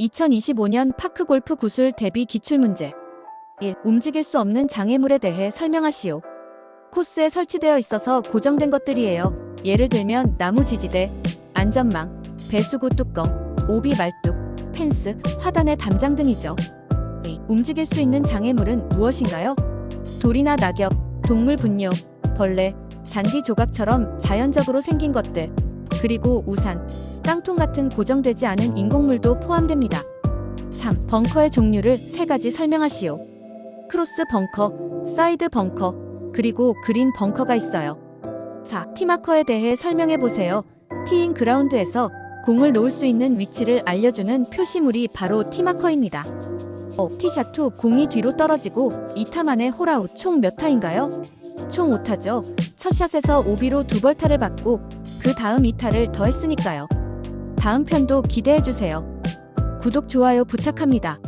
2025년 파크 골프 구술 대비 기출문제 1. 움직일 수 없는 장애물에 대해 설명하시오. 코스에 설치되어 있어서 고정된 것들이에요. 예를 들면 나무 지지대, 안전망, 배수구 뚜껑, 오비 말뚝, 펜스, 화단의 담장 등이죠. 2. 움직일 수 있는 장애물은 무엇인가요? 돌이나 낙엽, 동물 분뇨, 벌레, 잔디 조각처럼 자연적으로 생긴 것들, 그리고 우산, 깡통 같은 고정되지 않은 인공물도 포함됩니다. 3. 벙커의 종류를 세 가지 설명하시오. 크로스 벙커, 사이드 벙커, 그리고 그린 벙커가 있어요. 4. 티마커에 대해 설명해 보세요. 티인 그라운드에서 공을 놓을 수 있는 위치를 알려주는 표시물이 바로 티마커입니다. 5. 티샷 후 공이 뒤로 떨어지고 2타 만에 홀아웃 총 몇 타인가요? 총 5타죠. 첫 샷에서 오비로 두 벌타를 받고 그 다음 2타를 더 했으니까요. 다음 편도 기대해 주세요. 구독, 좋아요 부탁합니다.